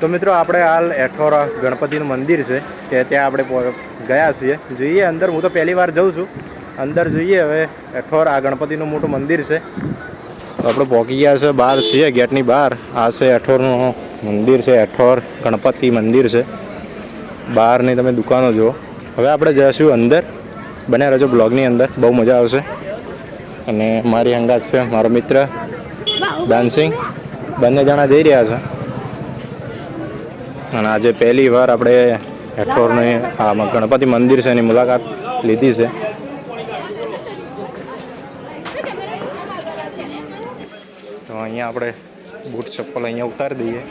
તો મિત્રો આપણે હાલ એઠોરા ગણપતિનું મંદિર છે, કે ત્યાં આપણે ગયા છીએ. જોઈએ અંદર, હું તો પહેલી વાર જઉં છું. અંદર જોઈએ હવે એઠોર આ ગણપતિનું મોટું મંદિર છે. તો આપણે પહોંચી ગયા છે, બહાર છીએ, ગેટની બહાર. આ છે એઠોરનું મંદિર છે, એઠોર ગણપતિ મંદિર છે. બહારની તમે દુકાનો જુઓ. હવે આપણે જઈશું અંદર. બન્યા રહેજો બ્લોગની અંદર, બહુ મજા આવશે. અને મારી હંગાત છે, મારો મિત્ર ડાન્સિંગ બંને જણા જઈ રહ્યા છે. અને આજે પહેલી વાર આપણે હેઠોરની આ ગણપતિ મંદિર છે એની મુલાકાત લીધી છે. તો અહીંયા આપણે બૂટ ચપ્પલ અહીંયા ઉતારી દઈએ.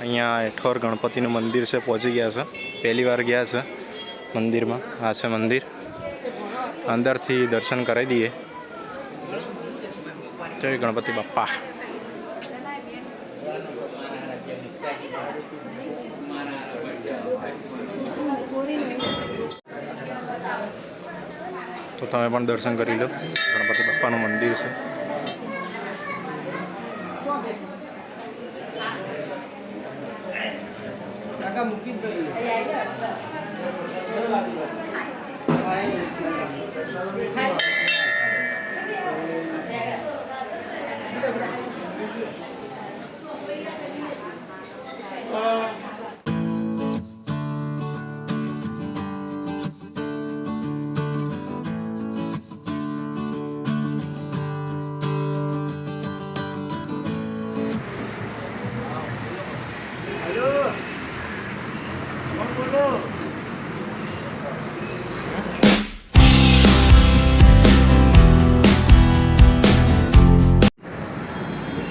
અહીંયા હેઠોર ગણપતિનું મંદિર છે, પહોંચી ગયા છે. પહેલી વાર ગયા છે મંદિરમાં. આ છે મંદિર. અંદરથી દર્શન કરાવી દઈએ. જય ગણપતિ બાપ્પા તો તમે પણ દર્શન કરી લો. ગણપતિ બાપ્પાનું મંદિર છે. அங்க முக்கியம் சொல்லி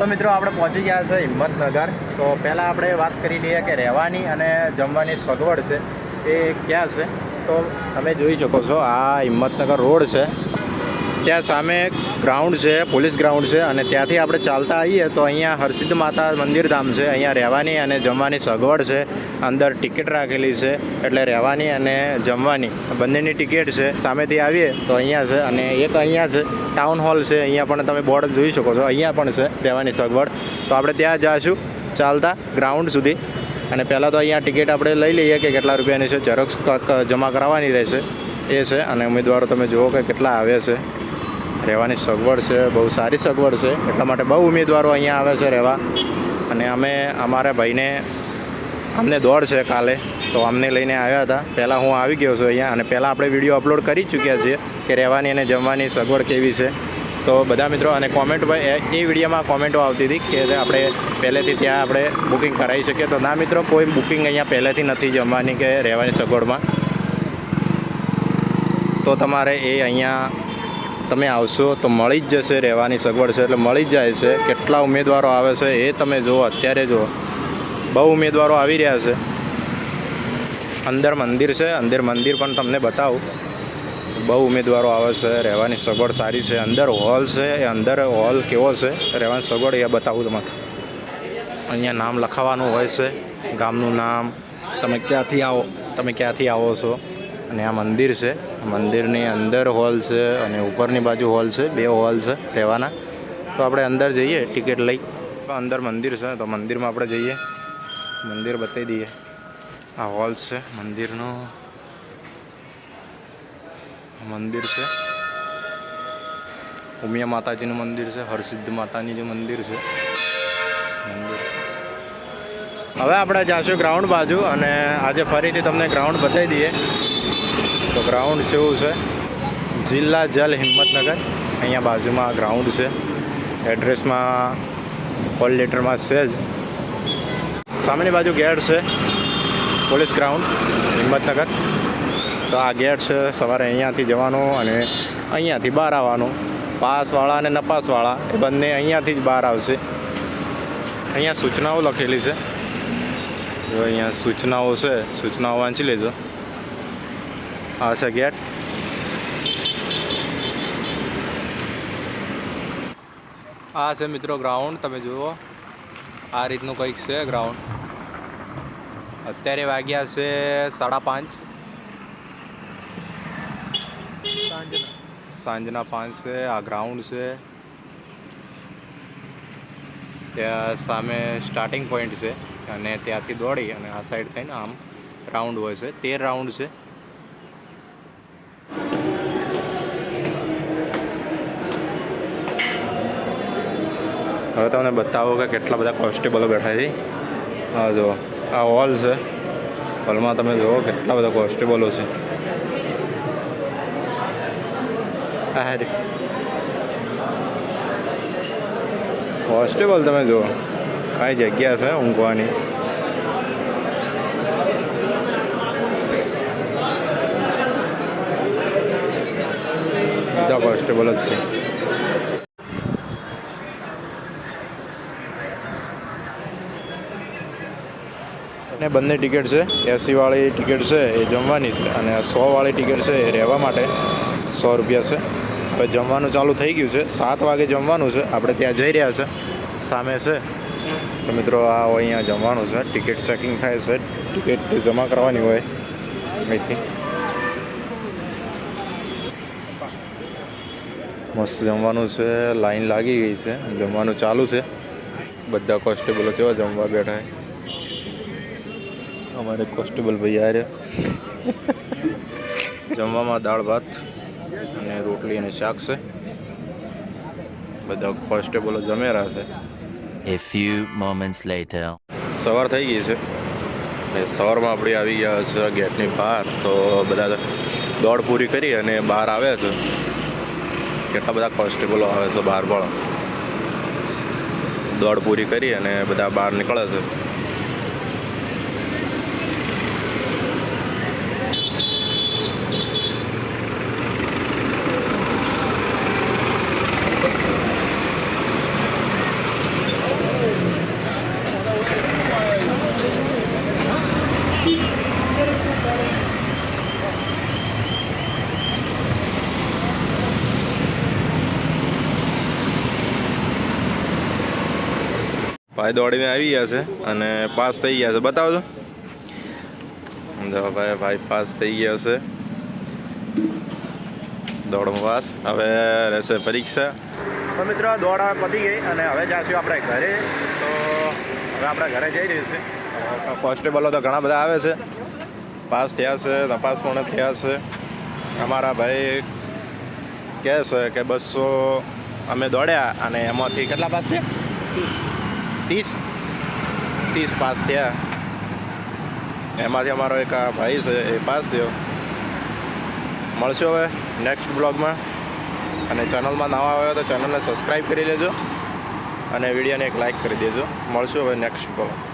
તો મિત્રો આપણે પહોંચી ગયા છે હિંમતનગર. તો પહેલાં આપણે વાત કરી લઈએ કે રહેવાની અને જમવાની સગવડ છે એ ક્યાં છે? તો તમે જોઈ શકો છો આ હિંમતનગર રોડ છે. ત્યાં સામે ગ્રાઉન્ડ છે પોલીસ ગ્રાઉન્ડ છે અને ત્યાંથી આપણે ચાલતા આવીએ તો અહીંયા હરસિદ્ધ માતા મંદિર ધામ છે. અહીંયા રહેવાની અને જમવાની સગવડ છે. અંદર ટિકિટ રાખેલી છે એટલે રહેવાની અને જમવાની. બંનેની ટિકિટ છે. સામેથી આવીએ તો અહીંયા છે અને એક અહીંયા છે ટાઉન હોલ છે. અહીંયા પણ તમે બોર્ડ જોઈ શકો છો. અહીંયા પણ છે રહેવાની સગવડ. તો આપણે ત્યાં જઈશું ચાલતા ગ્રાઉન્ડ સુધી. અને પહેલાં તો અહીંયા ટિકિટ આપણે લઈ લઈએ કે કેટલા રૂપિયાની છે ઝેરોક્સ જમા કરાવવાની રહેશે. એ છે અને ઉમેદવારો તમે જુઓ કે કેટલા આવે છે. રહેવાની સગવડ છે, બહુ સારી સગવડ છે. એટલા માટે બહુ ઉમેદવારો અહીંયા આવે છે રહેવા. અને અમે અમારા ભાઈને અમને દોડ છે કાલે, તો અમને લઈને આવ્યા હતા. પહેલાં હું આવી ગયો છું અહીંયા અને પહેલાં આપણે વીડિયો અપલોડ કરી ચૂક્યા છીએ કે રહેવાની અને જમવાની સગવડ કેવી છે. તો બધા મિત્રો, અને કોમેન્ટ એ વિડીયોમાં કોમેન્ટો આવતી હતી કે આપણે પહેલેથી ત્યાં આપણે બુકિંગ કરાવી શકીએ. તો ના મિત્રો, કોઈ બુકિંગ અહીંયા પહેલેથી નથી જમવાની કે રહેવાની સગવડમાં. તો તમારે એ અહીંયા તમે આવશો તો મળી જ જશે રહેવાની સગવડ છે એટલે મળી જ જાય છે. કેટલા ઉમેદવારો આવે છે એ તમે જુઓ, અત્યારે જુઓ. બહુ ઉમેદવારો આવી રહ્યા છે. અંદર મંદિર છે, અંદર મંદિર પણ તમને બતાવું. બહુ ઉમેદવારો આવે છે, રહેવાની સગવડ સારી છે. અંદર હોલ છે, એ અંદર હોલ કેવો છે, રહેવાની સગવડ એ બતાવું તમને. અહીંયા નામ લખાવવાનું હોય છે, ગામનું નામ. તમે ક્યાંથી આવો, તમે ક્યાંથી આવો છો? અને આ મંદિર છે. મંદિરની અંદર હોલ છે અને ઉપરની બાજુ હોલ છે. બે હોલ છે રહેવાના. તો આપણે અંદર જઈએ, ટિકિટ લઈ. અંદર મંદિર છે, તો મંદિરમાં આપણે જઈએ. મંદિર બતાવી દઈએ. આ હોલ છે મંદિરનો. મંદિર છે. ઉમિયા માતાજીનું મંદિર છે, હરસિદ્ધ માતાની જે મંદિર છે. મંદિર હવે આપણે જાશું ગ્રાઉન્ડ બાજુ અને આજે ફરીથી તમને ગ્રાઉન્ડ બતાવી દઈએ. તો ગ્રાઉન્ડ જેવું છે. જિલ્લા જલ હિંમતનગર. અહીંયા બાજુમાં ગ્રાઉન્ડ છે. એડ્રેસમાં કોલ લેટરમાં છે જ. સામેની બાજુ ગેટ છે. Police ground Himmatnagar. તો આ ગેટ છે, સવારે અહીંયાથી જવાનું અને અહીંયાથી બહાર આવવાનું. પાસવાળા અને નપાસવાળા, એ બંને અહીંયાથી જ બહાર આવશે. અહીંયા સૂચનાઓ લખેલી છે. જો અહીંયા સૂચનાઓ છે, સૂચનાઓ વાંચી લેજો. આ છે ગેટ. આ છે મિત્રો ગ્રાઉન્ડ તમે જુઓ. આ રીતનું કંઈક છે ગ્રાઉન્ડ અત્યારે વાગ્યા છે સાડા પાંચ. સાંજના પાંચ છે, આ ગ્રાઉન્ડ છે. ત્યાં સામે સ્ટાર્ટિંગ પોઈન્ટ છે અને ત્યાંથી દોડી અને આ સાઈડ થઈને આમ રાઉન્ડ હોય છે. તેર રાઉન્ડ છે. હવે તમને બતાવો કે કેટલા બધા કોન્સ્ટેબલો બેઠા છે. આ જો આ હોલ છે. હોલમાં તમે જુઓ કેટલા બધા કોન્સ્ટેબલો છે. આ હેરી. કોન્સ્ટેબલ તમે જુઓ કાંઈ જગ્યા છે ઊંઘવાની. બધા કોન્સ્ટેબલ જ છે. અને બંને ટિકિટ છે. એસીવાળી ટિકિટ છે એ જમવાની છે અને સોવાળી ટિકિટ છે એ રહેવા માટે સો રૂપિયા છે. હવે જમવાનું ચાલુ થઈ ગયું છે. સાત વાગે જમવાનું છે. આપણે ત્યાં જઈ રહ્યા છે. સામે છે. તો મિત્રો આ અહીંયા જમવાનું છે. ટિકિટ ચેકિંગ થાય છે. ટિકિટ જમા કરવાની હોય. અહીંથી. મસ્ત જમવાનું છે. લાઈન લાગી ગઈ છે. જમવાનું ચાલુ છે. બધા કોન્સ્ટેબલો કેવા જમવા બેઠા છે. અમારે કોન્સ્ટેબલ ભાઈ આ રહ્યા. જમવામાં દાળ ભાત અને રોટલી અને શાક છે. બધા કોન્સ્ટેબલો જમેરા છે A few moments later. સવાર થઈ ગઈ છે ને સવારમાં આપણે આવી ગયા છે ગેટની બહાર. તો બધા દોડ પૂરી કરી અને બહાર આવ્યા છે. કેટલા બધા કોન્સ્ટેબલો આવે છે બહાર પણ. દોડ પૂરી કરી અને બધા બહાર નીકળે છે. ભાઈ દોડીને આવી ગયા છે અને પાસ થઈ ગયા છે. બતાવજો. જો ભાઈ ભાઈ પાસ થઈ ગયા છે. દોડમાં પાસ. હવે રહેશે પરીક્ષા. તો મિત્રો દોડ હવે પતી ગઈ અને હવે જઈશું આપણે ઘરે. તો હવે આપણે ઘરે જઈ રહ્યું છે. કોન્સ્ટેબલો તો ઘણા બધા આવે છે. પાસ થયા છે તપાસ પૂર્ણ થયા છે. અમારા ભાઈ કહે છે કે બસો અમે દોડ્યા અને એમાંથી કેટલા પાસ છે ત્રીસ ત્રીસ પાસ થયા. એમાંથી અમારો એક આ ભાઈ છે, એ પાસ થયો. મળશું હવે નેક્સ્ટ બ્લોગમાં અને ચેનલમાં નવા આવ્યો તો ચેનલને સબસ્ક્રાઈબ કરી લેજો. અને વિડીયોને એક લાઇક કરી દેજો. મળશું હવે નેક્સ્ટ બ્લોગ